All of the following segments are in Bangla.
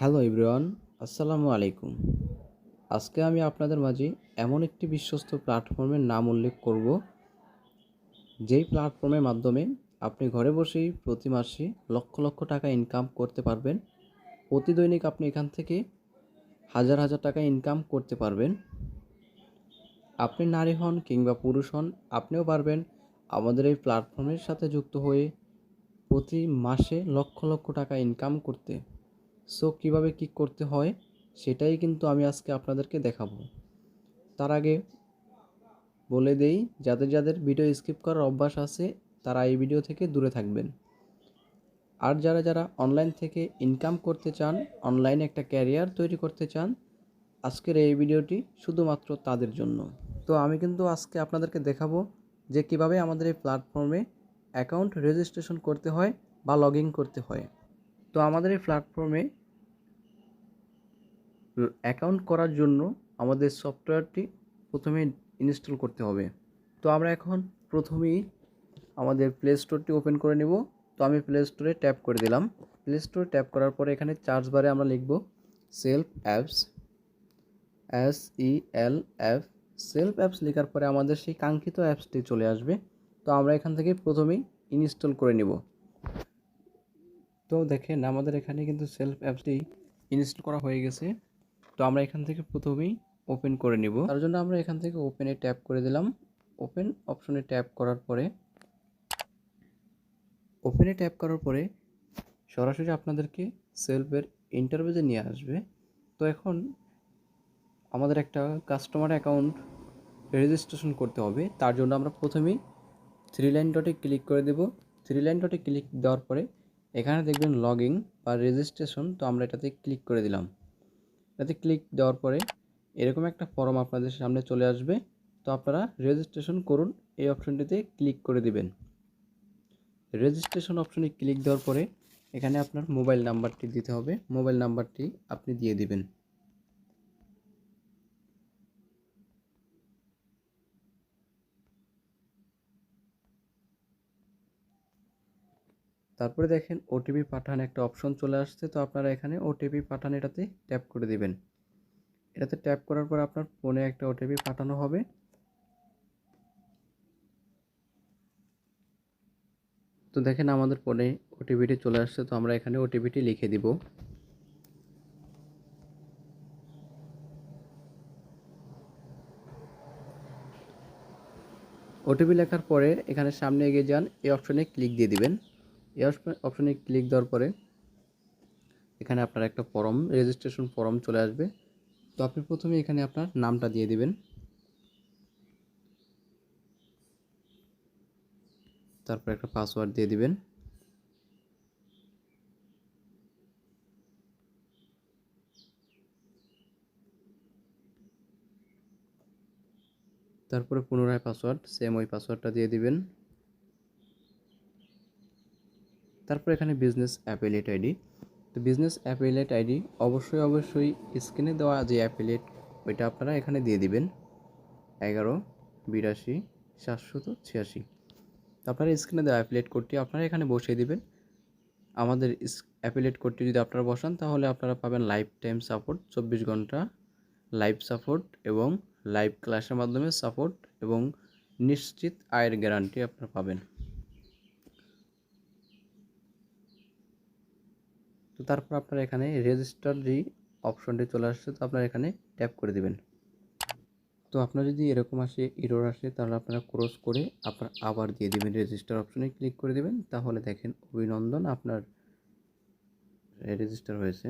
হ্যালো এভরিওয়ান, আসসালামু আলাইকুম। আজকে আমি আপনাদের মাঝে এমন একটি বিশ্বস্ত প্ল্যাটফর্মের নাম উল্লেখ করব, যেই প্ল্যাটফর্মের মাধ্যমে আপনি ঘরে বসেই প্রতি মাসে লক্ষ লক্ষ টাকা ইনকাম করতে পারবেন। প্রতি দৈনিক আপনি এখান থেকে হাজার হাজার টাকা ইনকাম করতে পারবেন। আপনি নারী হন কিংবা পুরুষ হন, আপনিও পারবেন আমাদের এই প্ল্যাটফর্মের সাথে যুক্ত হয়ে প্রতি মাসে লক্ষ লক্ষ টাকা ইনকাম করতে। সো কীভাবে কী করতে হয়, সেটাই কিন্তু আমি আজকে আপনাদেরকে দেখাবো। তার আগে বলে দেই, যাদের যাদের ভিডিও স্কিপ করার অভ্যাস আছে, তারা এই ভিডিও থেকে দূরে থাকবেন। আর যারা যারা অনলাইন থেকে ইনকাম করতে চান অনলাইনে একটা ক্যারিয়ার তৈরি করতে চান, আজকের এই ভিডিওটি শুধুমাত্র তাদের জন্য। তো আমি কিন্তু আজকে আপনাদেরকে দেখাবো যে কীভাবে আমাদের এই প্ল্যাটফর্মে অ্যাকাউন্ট রেজিস্ট্রেশন করতে হয় বা লগ করতে হয়। তো আমাদের এই প্ল্যাটফর্মে অ্যাকাউন্ট করার জন্য আমাদের সফটওয়্যারটি প্রথমে ইনস্টল করতে হবে। তো আমরা এখন প্রথমেই আমাদের প্লে স্টোরটি ওপেন করে নেব। তো আমি প্লে স্টোরে ট্যাপ করে দিলাম। প্লে স্টোরে ট্যাপ করার পরে এখানে চার্জ বারে আমরা লিখব self apps S E L F self apps লেখার পরে আমাদের সেই কাঙ্ক্ষিত অ্যাপসটি চলে আসবে। তো আমরা এখান থেকে প্রথমেই ইনস্টল করে নেব। তো দেখেন আমাদের এখানে কিন্তু সেলফ অ্যাপসটি ইনস্টল করা হয়ে গেছে। তো আমরা এখান থেকে প্রথমেই ওপেন করে নিব। তার জন্য আমরা এখান থেকে ওপেনে ট্যাপ করে দিলাম। ওপেন অপশনে ট্যাপ করার পরে ওপেনে ট্যাপ করার পরে সরাসরি আপনাদেরকে সেলফের ইন্টারভিউতে নিয়ে আসবে। তো এখন আমাদের একটা কাস্টমার অ্যাকাউন্ট রেজিস্ট্রেশন করতে হবে। তার জন্য আমরা প্রথমেই থ্রি লাইন ডটে ক্লিক করে দেব। থ্রি লাইন ডটে ক্লিক দেওয়ার পরে এখানে দেখবেন লগিং বা রেজিস্ট্রেশন তো আমরা এটাতে ক্লিক করে দিলাম। এটাতে ক্লিক দেওয়ার পরে এরকম একটা ফর্ম আপনাদের সামনে চলে আসবে। তো আপনারা রেজিস্ট্রেশন করুন, এই অপশানটিতে ক্লিক করে দিবেন। রেজিস্ট্রেশন অপশনে ক্লিক দেওয়ার পরে এখানে আপনার মোবাইল নাম্বারটি দিতে হবে। মোবাইল নাম্বারটি আপনি দিয়ে দিবেন। তারপরে দেখেন ওটিপি পাঠান একটা অপশন চলে আসছে, তো আপনারা এখানে ওটিপি পাঠান এটাতে ট্যাপ করে দিবেন। এটাতে ট্যাপ করার পর আপনার ফোনে একটা ওটিপি পাঠানো হবে। তো দেখেন আমাদের ফোনে ওটিপিটি চলে আসছে, তো আমরা এখানে ওটিপিটি লিখে দিব। ওটিপি লেখার পরে এখানে সামনে এগিয়ে যান, এই অপশনে ক্লিক দিয়ে দিবেন। অপশনে ক্লিক দেওয়ার পরে এখানে আপনার একটা ফর্ম রেজিস্ট্রেশন ফর্ম চলে আসবে। তো আপনি প্রথমে এখানে আপনার নামটা দিয়ে দিবেন। তারপর একটা পাসওয়ার্ড দিয়ে দিবেন। তারপরে পুনরায় পাসওয়ার্ড সেম ওই পাসওয়ার্ডটা দিয়ে দিবেন। তারপর এখানে বিজনেস অ্যাপিলেট আইডি তো বিজনেস অ্যাপিলেট আইডি অবশ্যই অবশ্যই স্ক্রিনে দেওয়া যে অ্যাপিলেট ওইটা আপনারা এখানে দিয়ে দিবেন। এগারো, বিরাশি, সাতশত ছিয়াশি। আপনারা স্ক্রিনে দেওয়া অ্যাপিলেট কোডটি আপনারা এখানে বসিয়ে দিবেন। আমাদের অ্যাপিলেট কোডটি যদি আপনারা বসান, তাহলে আপনারা পাবেন লাইফ টাইম সাপোর্ট চব্বিশ ঘণ্টা লাইভ সাপোর্ট এবং লাইভ ক্লাসের মাধ্যমে সাপোর্ট এবং নিশ্চিত আয়ের গ্যারান্টি আপনারা পাবেন। তো তারপর আপনার এখানে রেজিস্টার যে অপশনটি চলে আসছে, তো আপনার এখানে ট্যাপ করে দিবেন। তো আপনার যদি এরকম আসে ইরোর আসে, তাহলে আপনারা ক্রস করে আপনার আবার দিয়ে দেবেন রেজিস্টার অপশনে ক্লিক করে দেবেন। তাহলে দেখেন অভিনন্দন, আপনার রেজিস্টার হয়েছে।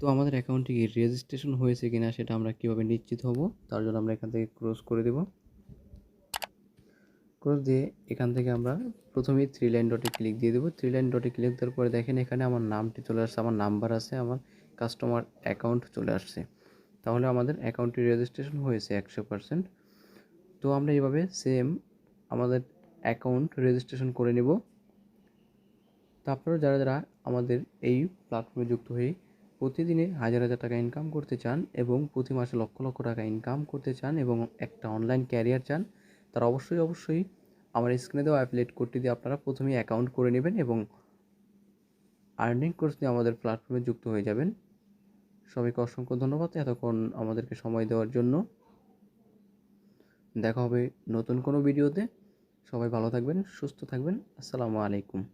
তো আমাদের অ্যাকাউন্টে কি রেজিস্ট্রেশন হয়েছে কিনা সেটা আমরা কীভাবে নিশ্চিত হব, তার জন্য আমরা এখান থেকে ক্রস করে দেব। ক্রস দিয়ে এখান থেকে আমরা প্রথমেই থ্রি লাইন ডটে ক্লিক দিয়ে দেবো। থ্রি লাইন ডটে ক্লিক দেওয়ার পরে দেখেন এখানে আমার নামটি চলে আসছে, আমার নাম্বার আছে, আমার কাস্টমার অ্যাকাউন্ট চলে আসছে। তাহলে আমাদের অ্যাকাউন্টটি রেজিস্ট্রেশন হয়েছে একশো পারসেন্ট তো আমরা এইভাবে সেম আমাদের অ্যাকাউন্ট রেজিস্ট্রেশন করে নেব। তারপরে যারা যারা আমাদের এই প্ল্যাটফর্মে যুক্ত হয়ে প্রতিদিনে হাজার হাজার টাকা ইনকাম করতে চান এবং প্রতি মাসে লক্ষ লক্ষ টাকা ইনকাম করতে চান এবং একটা অনলাইন ক্যারিয়ার চান তারা অবশ্যই অবশ্যই আমার স্ক্রিনে দেওয়া অ্যাফিলেট কোডটি দিয়ে আপনারা প্রথমেই অ্যাকাউন্ট করে নেবেন এবং আর্নিং কোর্স নিয়ে আমাদের প্ল্যাটফর্মে যুক্ত হয়ে যাবেন। সবাইকে অসংখ্য ধন্যবাদ এতক্ষণ আমাদেরকে সময় দেওয়ার জন্য। দেখা হবে নতুন কোনো ভিডিওতে সবাই ভালো থাকবেন, সুস্থ থাকবেন। আসসালামু আলাইকুম।